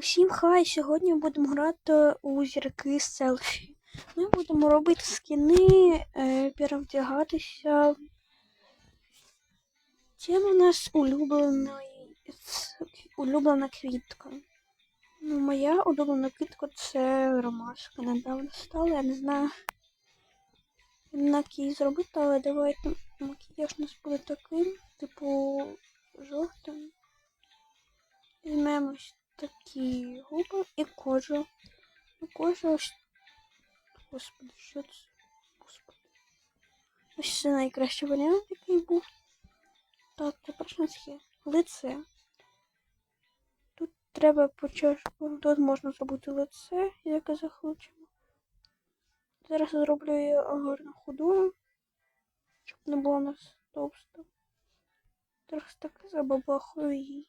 Усім хай! Сьогодні будемо грати у зірки селфі. Ми будемо робити скіни, е, перевдягатися. Тема у нас улюбленої, ц- улюблена квітка. Ну, моя улюблена квітка це ромашка. Недавно стала, я не знаю, як її зробити, але давайте макіяж у нас буде таким, типу жовтим. Візьмемо ось такі губи і кожу. І кожа ось. Господи, що це? Господи. Ось це найкращий варіант, який був. Так, тепер у нас є лице. Тут треба початку. Тут можна зробити лице, яке захочемо. Зараз зроблю її гарно худою, щоб не було у нас товсто. Трохи так забабахую її.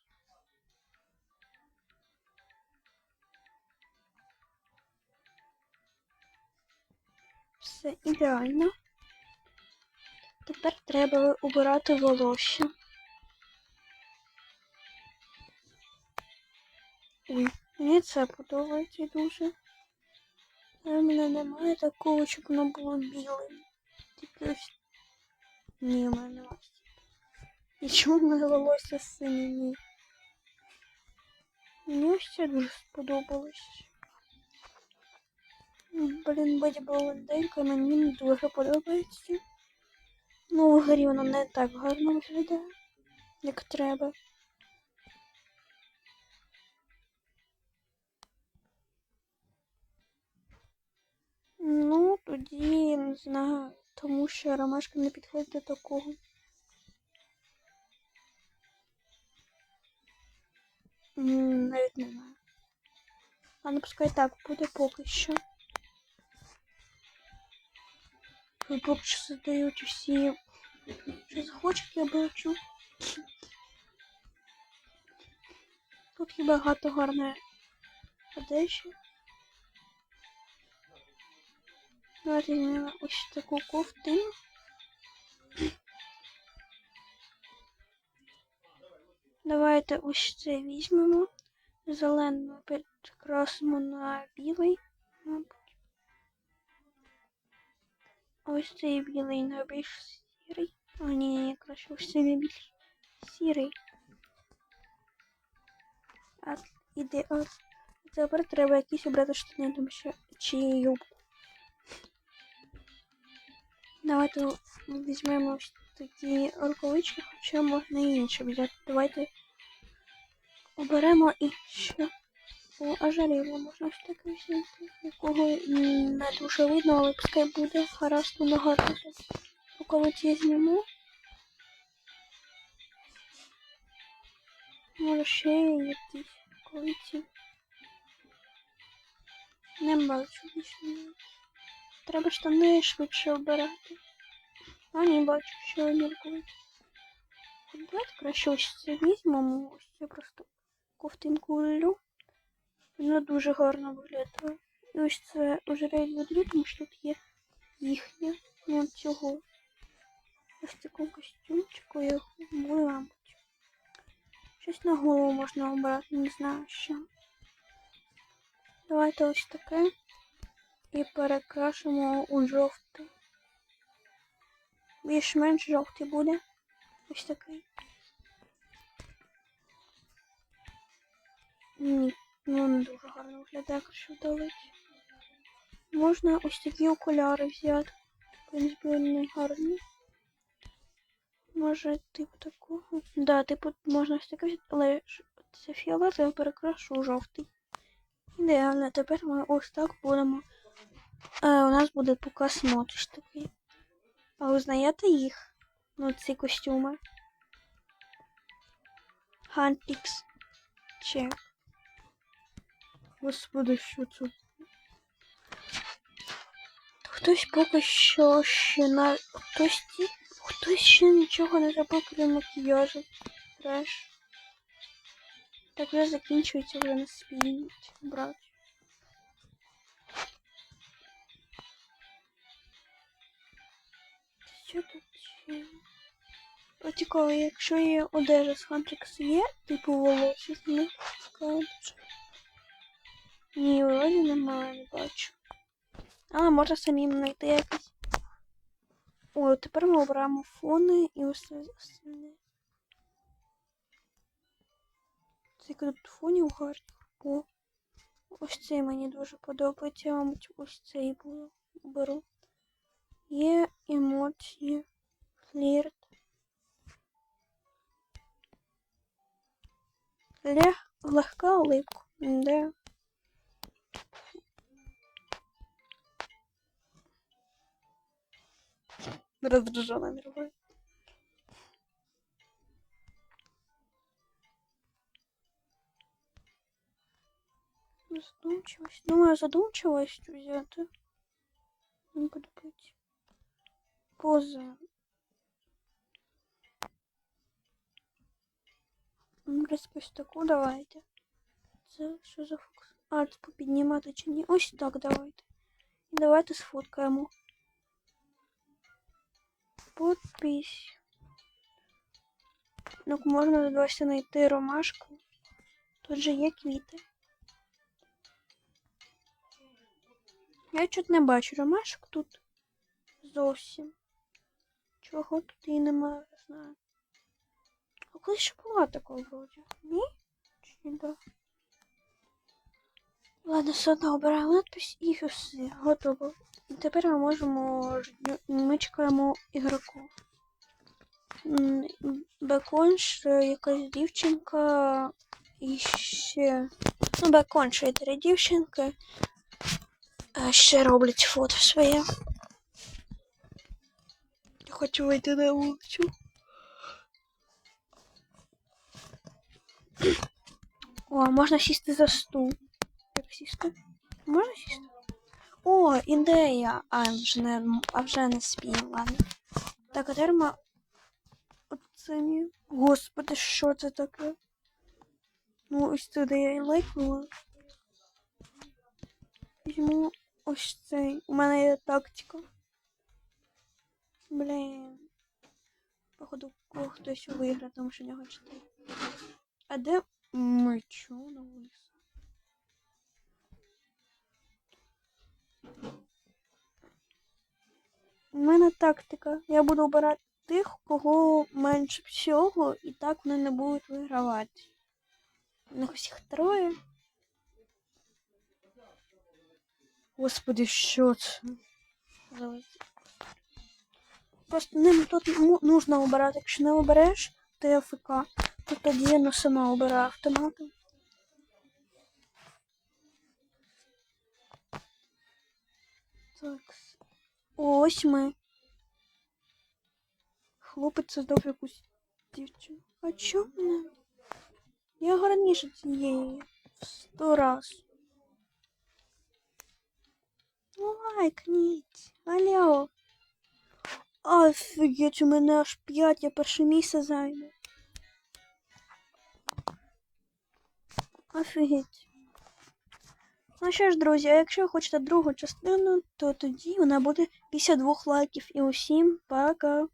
Все ідеально. Тепер треба убирати волосся. Ой, мені це подобається дуже. Але в мене немає такого, щоб воно було білим. Тільки ось. Ні, в мене немає. І чому мене волосся синє? Ні. Мені ось це дуже сподобалось. Блін, Беді Боленденька мені дуже подобається. Ну, в грі вона не так гарно виглядає, як треба. Ну, тоді не знаю, тому що ромашка не підходить до такого. Навіть не знаю. А ну пускай так буде поки що. Що задають усі, що захочуть, я бачу. Тут є багато гарної одежі. Візьмемо ось таку ковтину. Давайте ось це візьмемо. Зелену перекрасимо на білий, Ось цей білий на більш сірий. А, ні, ні, краще ось цей більш сірий. Так, ідеально. Тепер треба якісь обрати штани, тому що чи юбку. Давайте візьмемо ось такі рукавички, хоча можна і інше взяти. Давайте оберемо і ще. Ожерелье можна ось таке взяти, якого не дуже видно, але пускай буде гаразд, воно гарно. Рукавиці я зніму. Може ще якісь рукавиці. Не бачу більше. Треба штани швидше обирати. А ні, бачу, що одні рукавиці. Давайте краще ось це візьмемо. Ось це просто ковтинку лю. Воно дуже гарно виглядає. І ось це ожерелье люблю, тому що тут є їхнє. Ну, цього. Ось такого костюмчику я буду, мабуть. Щось на голову можна обрати, не знаю що. Давайте ось таке. І перекрашимо у жовтий. Більш-менш жовтий буде. Ось такий. Ні, ну не дуже гарно виглядає, краще вдалить. Можна ось такі окуляри взяти. В принципі, вони гарні. Може, типу такого. Да, типу, можна ось таке взяти, але це фіолетовий перекрашу жовтий. Ідеально, тепер ми ось так будемо. Е, у нас буде показ мотиш такий. А ви знаєте їх? Ну, ці костюми. Хантікс. Чек. Господи, що це? Хтось поки що ще на. Хтось. Хтось ще нічого не зробив, крім макіяжу. Треш. Так вже закінчується вже не спініть, брат. Що тут ще? О, цікаво, якщо є одежа з Хантрікс є, типу волосся з них складеш. Ні, вроді немає, не бачу. Але може самим знайти якось. О, тепер ми обираємо фони і усе остальне. Скільки тут фонів гарних. О, ось цей мені дуже подобається. Я, мабуть, ось цей буду беру. Є емоції, флірт. Лег, легка улыбка. Да. Раздражена мировая. Задумчивость. Думаю, задумчивость взяти. Не буду пить. Поза. Ну, ось таку давайте. Це що за фокус? А, це попіднімати чи ні? Ось так давайте. І давайте сфоткаємо. Подпись. Ну, можна досі знайти ромашку. Тут же є квіти. Я чуть не бачу ромашок тут. Зовсім. Чого тут і немає, не знаю. А колись ще була такого вроді. Ні? Чи ні, да? Одно обираємо надпись і все. Готово. І тепер ми можемо. Ми чекаємо ігроку. Беконш, е, якась дівчинка і ще. Ну, беконш і три дівчинки. А ще роблять фото своє. Я хочу вийти на вулицю. О, можна сісти за стул. Сісти? Можна сісти? О, ідея. А вже не, а вже не спів, ладно. Так, а терма. Оцені. Господи, що це таке? Ну, ось туди я і лайкнула. Візьму ось цей. У мене є тактика. Блін. Походу, хтось виграє, тому що нього 4. А де мечу на вулиці? У мене тактика. Я буду обирати тих, кого менше всього, і так вони не будуть вигравати. У них всіх троє. Господи, що це? Просто ним тут нужно обирати. Якщо не обереш ТФК, то тоді воно сама обирає автоматом. Так. Ось ми. Хлопець создав якусь дівчину. А чому мене? Я гарніше цієї. В сто раз. Ну, лайкніть. Алло. Офігеть, у мене аж п'ять, я перше місце займу. Офігеть. Ну що ж, друзі, а якщо хочете другу частину, то тоді вона буде 52 лайків. І усім пока.